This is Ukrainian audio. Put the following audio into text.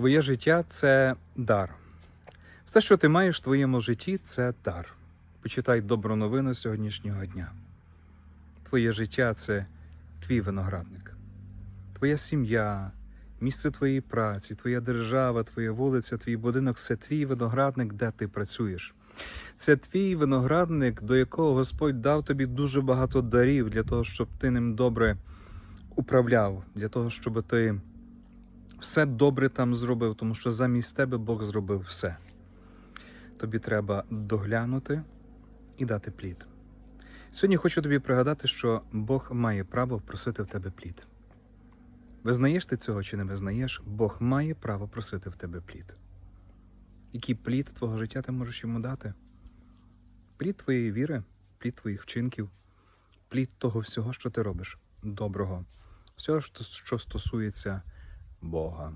Твоє життя це дар. Все, що ти маєш в твоєму житті, це дар. Почитай добру новину сьогоднішнього дня. Твоє життя це твій виноградник. Твоя сім'я, місце твоєї праці, твоя держава, твоя вулиця, твій будинок це твій виноградник, де ти працюєш. Це твій виноградник, до якого Господь дав тобі дуже багато дарів для того, щоб ти ним добре управляв, для того, щоб ти все добре там зробив, тому що замість тебе Бог зробив все. Тобі треба доглянути і дати плід. Сьогодні хочу тобі пригадати, що Бог має право просити в тебе плід. Визнаєш ти цього чи не визнаєш, Бог має право просити в тебе плід. Який плід твого життя ти можеш йому дати? Плід твоєї віри, плід твоїх вчинків, плід того всього, що ти робиш, доброго, всього, що стосується borra.